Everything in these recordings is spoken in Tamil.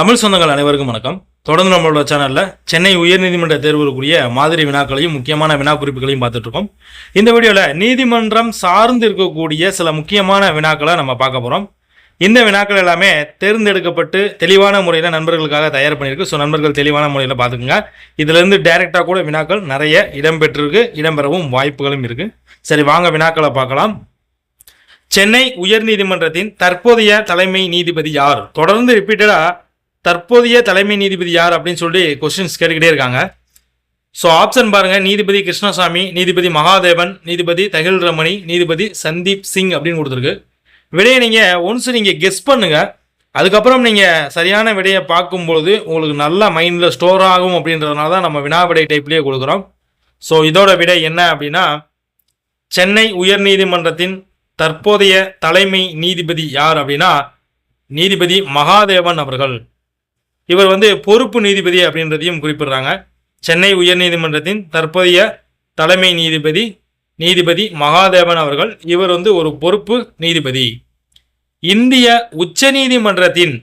தமிழ் சொந்தங்கள் அனைவருக்கும் வணக்கம். தொடர்ந்து நம்மளோட சேனலில் சென்னை உயர்நீதிமன்ற தேர்வுக்குரிய மாதிரி வினாக்களையும் முக்கியமான வினா குறிப்புகளையும் பார்த்துட்டு இருக்கோம் இந்த வீடியோவில் நீதிமன்றம் சார்ந்து இருக்கக்கூடிய சில முக்கியமான வினாக்களை நம்ம பார்க்க போகிறோம் இந்த வினாக்கள் எல்லாமே தேர்ந்தெடுக்கப்பட்டு தெளிவான முறையில் நண்பர்களுக்காக தயார் பண்ணியிருக்கு. ஸோ நண்பர்கள் தெளிவான முறையில் பார்த்துக்குங்க. இதுலேருந்து டைரெக்டாக கூட வினாக்கள் நிறைய இடம்பெற்றிருக்கு. இடம்பெறவும் வாய்ப்புகளும் இருக்குது சரி வாங்க வினாக்களை பார்க்கலாம். சென்னை உயர்நீதிமன்றத்தின் தற்போதைய தலைமை நீதிபதி யார்? தொடர்ந்து ரிப்பீட்டடாக தற்போதைய தலைமை நீதிபதி யார் அப்படின்னு சொல்லி கொஸ்டின்ஸ் கேட்டுக்கிட்டே இருக்காங்க. ஸோ ஆப்ஷன் பாருங்கள் நீதிபதி கிருஷ்ணசாமி நீதிபதி மகாதேவன் நீதிபதி தகில் ரமணி நீதிபதி சந்தீப் சிங் அப்படின்னு கொடுத்துருக்கு. விடையை நீங்கள் ஒன்ஸ் நீங்கள் கெஸ் பண்ணுங்கள் அதுக்கப்புறம் நீங்கள் சரியான விடையை பார்க்கும்பொழுது உங்களுக்கு நல்லா மைண்டில் ஸ்டோர் ஆகும் அப்படின்றதுனால தான் நம்ம வினா விடை டைப்லேயே கொடுக்குறோம். ஸோ இதோட விடை என்ன அப்படின்னா சென்னை உயர்நீதிமன்றத்தின் தற்போதைய தலைமை நீதிபதி யார் அப்படின்னா நீதிபதி மகாதேவன் அவர்கள். இவர் வந்து பொறுப்பு நீதிபதி அப்படின்றதையும் குறிப்பிடுறாங்க. சென்னை உயர்நீதிமன்றத்தின் தற்போதைய தலைமை நீதிபதி நீதிபதி மகாதேவன் அவர்கள் இவர் வந்து ஒரு பொறுப்பு நீதிபதி. இந்திய உச்சநீதிமன்றத்தின்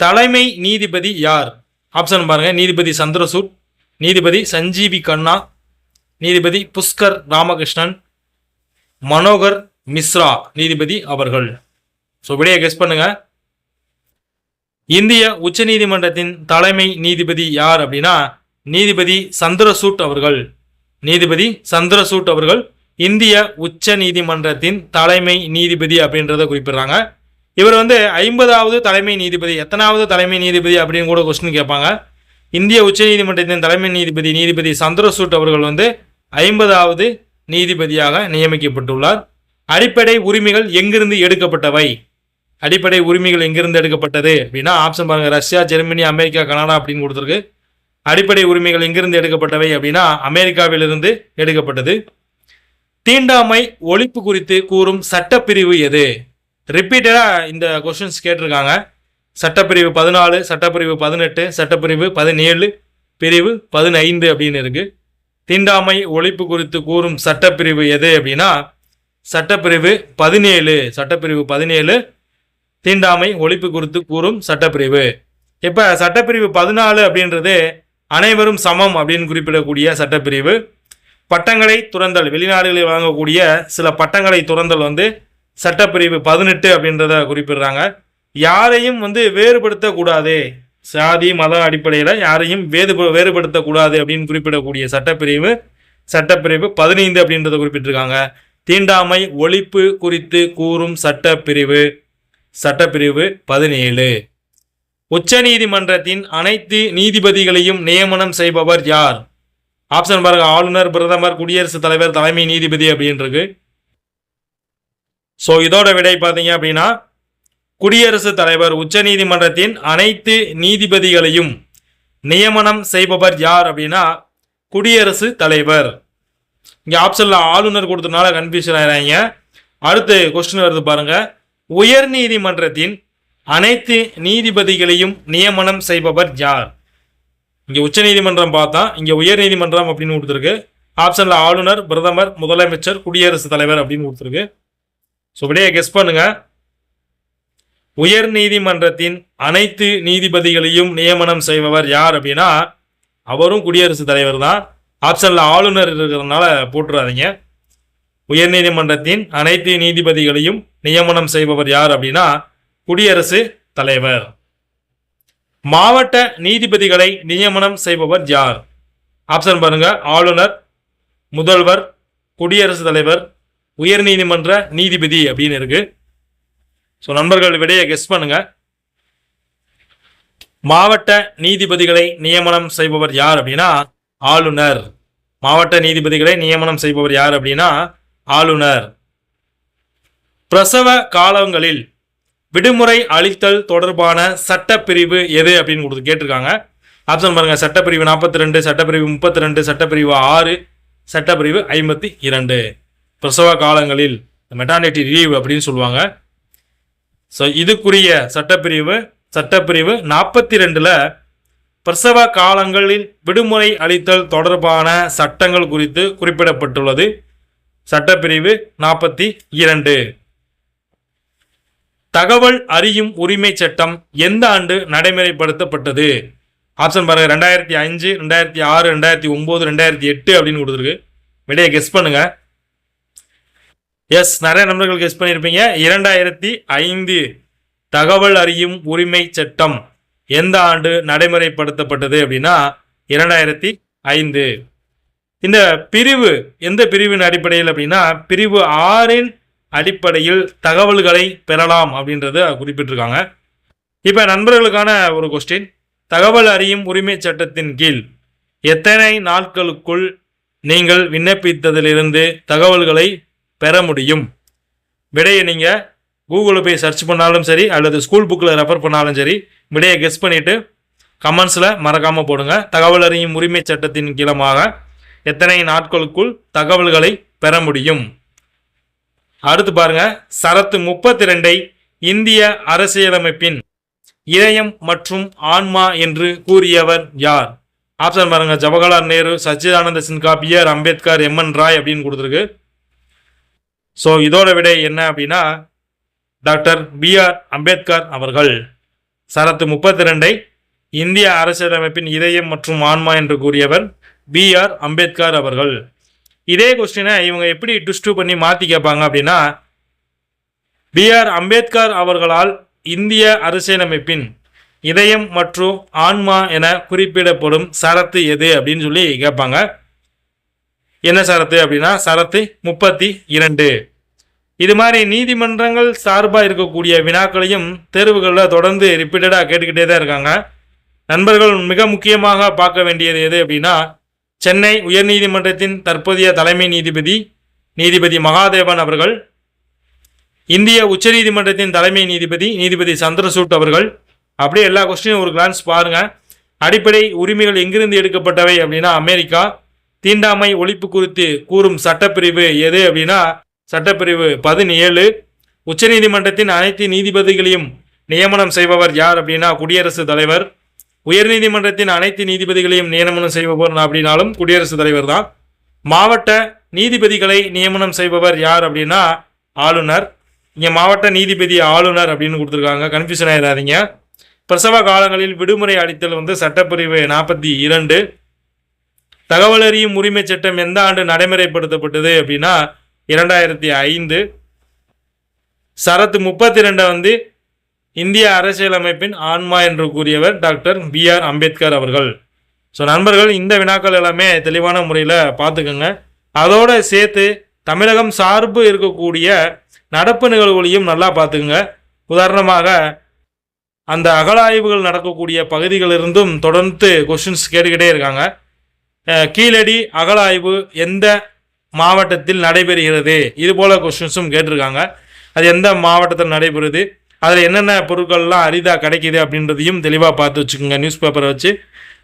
தலைமை நீதிபதி யார்? ஆப்ஷன் பாருங்க. நீதிபதி சந்திரசூட் நீதிபதி சஞ்சீவி கண்ணா நீதிபதி புஷ்கர் ராமகிருஷ்ணன் மனோகர் மிஸ்ரா நீதிபதி அவர்கள். ஸோ விடையை கெஸ் பண்ணுங்கள் இந்திய உச்சநீதிமன்றத்தின் தலைமை நீதிபதி யார் அப்படின்னா நீதிபதி சந்திரசூட் அவர்கள். நீதிபதி சந்திரசூட் அவர்கள் இந்திய உச்ச நீதிமன்றத்தின் தலைமை நீதிபதி அப்படின்றத குறிப்பிடுறாங்க. இவர் வந்து ஐம்பதாவது தலைமை நீதிபதி எத்தனாவது தலைமை நீதிபதி அப்படின்னு கூட கொஸ்டின் கேட்பாங்க. இந்திய உச்ச நீதிமன்றத்தின் தலைமை நீதிபதி நீதிபதி சந்திரசூட் அவர்கள் வந்து ஐம்பதாவது நீதிபதியாக நியமிக்கப்பட்டுள்ளார். அடிப்படை உரிமைகள் எங்கிருந்து எடுக்கப்பட்டவை? அடிப்படை உரிமைகள் எங்கிருந்து எடுக்கப்பட்டது? அப்படின்னா ஆப்ஷன் பாருங்க. ரஷ்யா ஜெர்மனி அமெரிக்கா கனடா அப்படின்னு கொடுத்துருக்கு. அடிப்படை உரிமைகள் எங்கிருந்து எடுக்கப்பட்டவை? அப்படின்னா அமெரிக்காவிலிருந்து எடுக்கப்பட்டது. தீண்டாமை ஒழிப்பு குறித்து கூறும் சட்டப்பிரிவு எது? ரிப்பீட்டடாக இந்த கொஸ்டின்ஸ் கேட்டிருக்காங்க. சட்டப்பிரிவு பதினாலு சட்டப்பிரிவு பதினெட்டு சட்டப்பிரிவு பதினேழு பிரிவு பதினைந்து அப்படின்னு இருக்கு. தீண்டாமை ஒழிப்பு குறித்து கூறும் சட்டப்பிரிவு எது அப்படின்னா சட்டப்பிரிவு பதினேழு சட்டப்பிரிவு பதினேழு தீண்டாமை ஒழிப்பு குறித்து கூறும் சட்டப்பிரிவு. இப்போ சட்டப்பிரிவு பதினாலு அப்படின்றது அனைவரும் சமம் அப்படின்னு குறிப்பிடக்கூடிய சட்டப்பிரிவு. பட்டங்களை துறந்தல் வெளிநாடுகளில் வழங்கக்கூடிய சில பட்டங்களை துறந்தல் வந்து சட்டப்பிரிவு பதினெட்டு அப்படின்றத குறிப்பிடுறாங்க. யாரையும் வந்து வேறுபடுத்தக்கூடாது. சாதி மத அடிப்படையில் யாரையும் வேறு வேறுபடுத்தக்கூடாது அப்படின்னு குறிப்பிடக்கூடிய சட்டப்பிரிவு சட்டப்பிரிவு பதினைந்து அப்படின்றத குறிப்பிட்டிருக்காங்க. தீண்டாமை ஒழிப்பு குறித்து கூறும் சட்டப்பிரிவு. சட்டப்பிரிவு பதினேழு. உச்சநீதிமன்றத்தின் அனைத்து நீதிபதிகளையும் நியமனம் செய்பவர் யார்? ஆப்ஷன் பாருங்க ஆளுநர் பிரதமர் குடியரசுத் தலைவர் தலைமை நீதிபதி அப்படின்றது. ஸோ இதோட விடை பார்த்தீங்க அப்படின்னா குடியரசுத் தலைவர் உச்சநீதிமன்றத்தின் அனைத்து நீதிபதிகளையும் நியமனம் செய்பவர் யார் அப்படின்னா குடியரசு தலைவர். இங்கே ஆப்ஷனில் ஆளுநர் கொடுத்தனால கன்ஃபியூஷன் ஆயிடுறாங்க அடுத்து கொஸ்டின் வருது பாருங்கள் உயர் நீதிமன்றத்தின் அனைத்து நீதிபதிகளையும் நியமனம் செய்பவர் யார்? இங்கே உச்சநீதிமன்றம் பார்த்தா இங்கே உயர் நீதிமன்றம் அப்படின்னு கொடுத்துருக்கு. ஆப்ஷனில் ஆளுநர் பிரதமர் முதலமைச்சர் குடியரசுத் தலைவர் அப்படின்னு கொடுத்துருக்கு. ஸோ இப்படியே கெஸ் பண்ணுங்க. உயர் நீதிமன்றத்தின் அனைத்து நீதிபதிகளையும் நியமனம் செய்பவர் யார் அப்படின்னா அவரும் குடியரசுத் தலைவர் தான். ஆப்ஷனில் ஆளுநர் இருக்கிறதுனால போட்டுறாதீங்க. உயர்நீதிமன்றத்தின் அனைத்து நீதிபதிகளையும் நியமனம் செய்பவர் யார் அப்படின்னா குடியரசு தலைவர். மாவட்ட நீதிபதிகளை நியமனம் செய்பவர் யார்? ஆப்ஷன் பாருங்க. ஆளுநர் முதல்வர் குடியரசுத் தலைவர் உயர்நீதிமன்ற நீதிபதி அப்படின்னு இருக்கு. ஸோ நண்பர்கள் விடையை கெஸ் பண்ணுங்க. மாவட்ட நீதிபதிகளை நியமனம் செய்பவர் யார் அப்படின்னா ஆளுநர். மாவட்ட நீதிபதிகளை நியமனம் செய்பவர் யார் அப்படின்னா ஆளுநர். பிரசவ காலங்களில் விடுமுறை அளித்தல் தொடர்பான சட்டப்பிரிவு எது அப்படின்னு கொடுத்து கேட்டிருக்காங்க. ஆப்ஷன் பாருங்க சட்டப்பிரிவு நாற்பத்தி ரெண்டு சட்டப்பிரிவு முப்பத்தி ரெண்டு சட்டப்பிரிவு ஆறு சட்டப்பிரிவு ஐம்பத்தி இரண்டு. பிரசவ காலங்களில் மெட்டானிட்டி லீவ் அப்படின்னு சொல்லுவாங்க. ஸோ இதுக்குரிய சட்டப்பிரிவு சட்டப்பிரிவு நாற்பத்தி ரெண்டில் பிரசவ காலங்களில் விடுமுறை அளித்தல் தொடர்பான சட்டங்கள் குறித்து குறிப்பிடப்பட்டுள்ளது. சட்டப்பிரிவு நாற்பத்தி இரண்டு. தகவல் அறியும் உரிமை சட்டம் எந்த ஆண்டு நடைமுறைப்படுத்தப்பட்டது? ஆப்ஷன் பாருங்க. ரெண்டாயிரத்தி அஞ்சு ரெண்டாயிரத்தி ஆறு ரெண்டாயிரத்தி ஒன்பது ரெண்டாயிரத்தி எட்டு அப்படின்னு கொடுத்துருக்கு. விடையை கெஸ் பண்ணுங்க. எஸ் நிறைய நண்பர்கள் கெஸ் பண்ணியிருப்பீங்க. இரண்டாயிரத்தி ஐந்து. தகவல் அறியும் உரிமை சட்டம் எந்த ஆண்டு நடைமுறைப்படுத்தப்பட்டது அப்படின்னா இரண்டாயிரத்தி ஐந்து. இந்த பிரிவு எந்த பிரிவின் அடிப்படையில் அப்படின்னா பிரிவு ஆறின் அடிப்படையில் தகவல்களை பெறலாம் அப்படின்றத குறிப்பிட்டிருக்காங்க. இப்போ நண்பர்களுக்கான ஒரு கொஸ்டின் தகவல் அறியும் உரிமை சட்டத்தின் கீழ் எத்தனை நாட்களுக்குள் நீங்கள் விண்ணப்பித்ததிலிருந்து தகவல்களை பெற முடியும்? விடையை நீங்கள் கூகுளில் போய் சர்ச் பண்ணாலும் சரி அல்லது ஸ்கூல் புக்கில் ரெஃபர் பண்ணாலும் சரி விடையை கெஸ் பண்ணிவிட்டு கமெண்ட்ஸில் மறக்காமல் போடுங்க. தகவல் அறியும் உரிமை சட்டத்தின் கீழமாக எத்தனை நாட்களுக்குள் தகவல்களை பெற முடியும்? அடுத்து பாருங்க சரத்து முப்பத்தி ரெண்டை இந்திய அரசியலமைப்பின் இதயம் மற்றும் ஆன்மா என்று கூறியவர் யார்? ஆப்ஷன் பாருங்க Jawaharlal Nehru Sachchidananda Sinha B R Ambedkar M N Roy அப்படின்னு கொடுத்துருக்கு. ஸோ இதோட விடை என்ன அப்படின்னா டாக்டர் பி ஆர் அம்பேத்கர் அவர்கள் சரத்து முப்பத்தி ரெண்டை இந்திய அரசியலமைப்பின் இதயம் மற்றும் ஆன்மா என்று கூறியவர் பி ஆர் அம்பேத்கர் அவர்கள். இதே கொஸ்டினை இவங்க எப்படி ட்விஸ்ட் பண்ணி மாற்றி கேட்பாங்க அப்படின்னா பி ஆர் அம்பேத்கர் அவர்களால் இந்திய அரசியலமைப்பின் இதயம் மற்றும் ஆன்மா என குறிப்பிடப்படும் சரத்து எது அப்படின்னு சொல்லி கேட்பாங்க. என்ன சரத்து அப்படின்னா சரத்து முப்பத்தி இரண்டு. இது மாதிரி நீதிமன்றங்கள் சார்பாக இருக்கக்கூடிய வினாக்களையும் தேர்வுகளில் தொடர்ந்து ரிப்பீட்டடாக கேட்டுக்கிட்டே தான் இருக்காங்க. நண்பர்கள் மிக முக்கியமாக பார்க்க வேண்டியது எது அப்படின்னா சென்னை உயர்நீதிமன்றத்தின் தற்போதைய தலைமை நீதிபதி நீதிபதி மகாதேவன் அவர்கள் இந்திய உச்சநீதிமன்றத்தின் தலைமை நீதிபதி நீதிபதி சந்திரசூட் அவர்கள். அப்படியே எல்லா கொஸ்டினும் ஒரு கிளான்ஸ் பாருங்க. அடிப்படை உரிமைகள் எங்கிருந்து எடுக்கப்பட்டவை அப்படின்னா அமெரிக்கா. தீண்டாமை ஒழிப்பு குறித்து கூறும் சட்டப்பிரிவு எது அப்படின்னா சட்டப்பிரிவு பதினேழு. உச்சநீதிமன்றத்தின் அனைத்து நீதிபதிகளையும் நியமனம் செய்பவர் யார் அப்படின்னா குடியரசுத் தலைவர். உயர்நீதிமன்றத்தின் அனைத்து நீதிபதிகளையும் நியமனம் செய்பவர் அப்படின்னாலும் குடியரசுத் தலைவர் தான். மாவட்ட நீதிபதிகளை நியமனம் செய்பவர் யார் அப்படின்னா ஆளுநர். இங்கே மாவட்ட நீதிபதி ஆளுநர் அப்படின்னு கொடுத்துருக்காங்க. கன்ஃபியூஷன் ஆயிடாதீங்க பிரசவ காலங்களில் விடுமுறை அளித்தல் வந்து சட்டப்பிரிவு நாற்பத்தி இரண்டு. தகவல் அறியும் உரிமை சட்டம் எந்த ஆண்டு நடைமுறைப்படுத்தப்பட்டது அப்படின்னா இரண்டாயிரத்தி ஐந்து. சரத்து முப்பத்தி ரெண்டை வந்து இந்திய அரசியலமைப்பின் ஆன்மா என்று கூறியவர் டாக்டர் பி ஆர் அம்பேத்கர் அவர்கள். ஸோ நண்பர்கள் இந்த வினாக்கள் எல்லாமே தெளிவான முறையில் பார்த்துக்கோங்க. அதோடு சேர்த்து தமிழகம் சார்பு இருக்கக்கூடிய நடப்பு நிகழ்வுகளையும் நல்லா பார்த்துக்குங்க. உதாரணமாக அந்த அகழாய்வுகள் நடக்கக்கூடிய பகுதிகளிலிருந்தும் தொடர்ந்து கொஷின்ஸ் கேட்டுக்கிட்டே இருக்காங்க. கீழடி அகழாய்வு எந்த மாவட்டத்தில் நடைபெறுகிறது? இது போல் கொஷின்ஸும் கேட்டிருக்காங்க. அது எந்த மாவட்டத்தில் நடைபெறுது? அதில் என்னென்ன பொருட்கள்லாம் அரிதாக கிடைக்கிது அப்படின்றதையும் தெளிவாக பார்த்து வச்சுக்கோங்க நியூஸ் பேப்பரை வச்சு.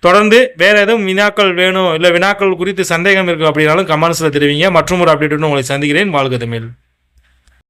தொடர்ந்து வேறு எதுவும் வினாக்கள் வேணும் இல்லை வினாக்கள் குறித்து சந்தேகம் இருக்குது அப்படின்னாலும் கமெண்ட்ஸில் தெரிவிங்க. மற்றும் ஒரு அப்டேட்டுன்னு உங்களை சந்திக்கிறேன். வாழ்க தமிழ்.